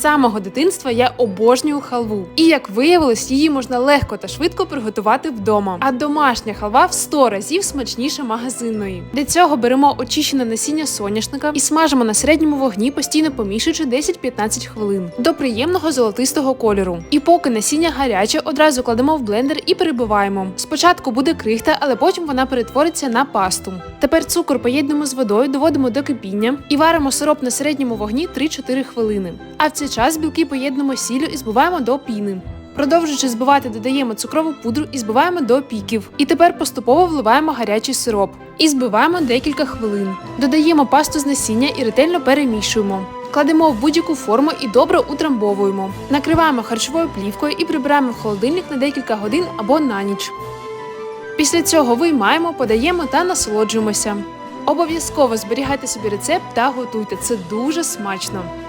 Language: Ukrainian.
Самого дитинства я обожнюю халву. І як виявилось, її можна легко та швидко приготувати вдома. А домашня халва в 100 разів смачніша магазинної. Для цього беремо очищене насіння соняшника і смажимо на середньому вогні, постійно помішуючи 10-15 хвилин до приємного золотистого кольору. І поки насіння гаряче, одразу кладемо в блендер і перебиваємо. Спочатку буде крихта, але потім вона перетвориться на пасту. Тепер цукор поєднуємо з водою, доводимо до кипіння і варимо сироп на середньому вогні 3-4 хвилини. А в цей час білки поєднуємо сіллю і збиваємо до піни. Продовжуючи збивати, додаємо цукрову пудру і збиваємо до піків. І тепер поступово вливаємо гарячий сироп і збиваємо декілька хвилин. Додаємо пасту з насіння і ретельно перемішуємо. Кладемо в будь-яку форму і добре утрамбовуємо. Накриваємо харчовою плівкою і прибираємо в холодильник на декілька годин або на ніч. Після цього виймаємо, подаємо та насолоджуємося. Обов'язково зберігайте собі рецепт та готуйте. Це дуже смачно.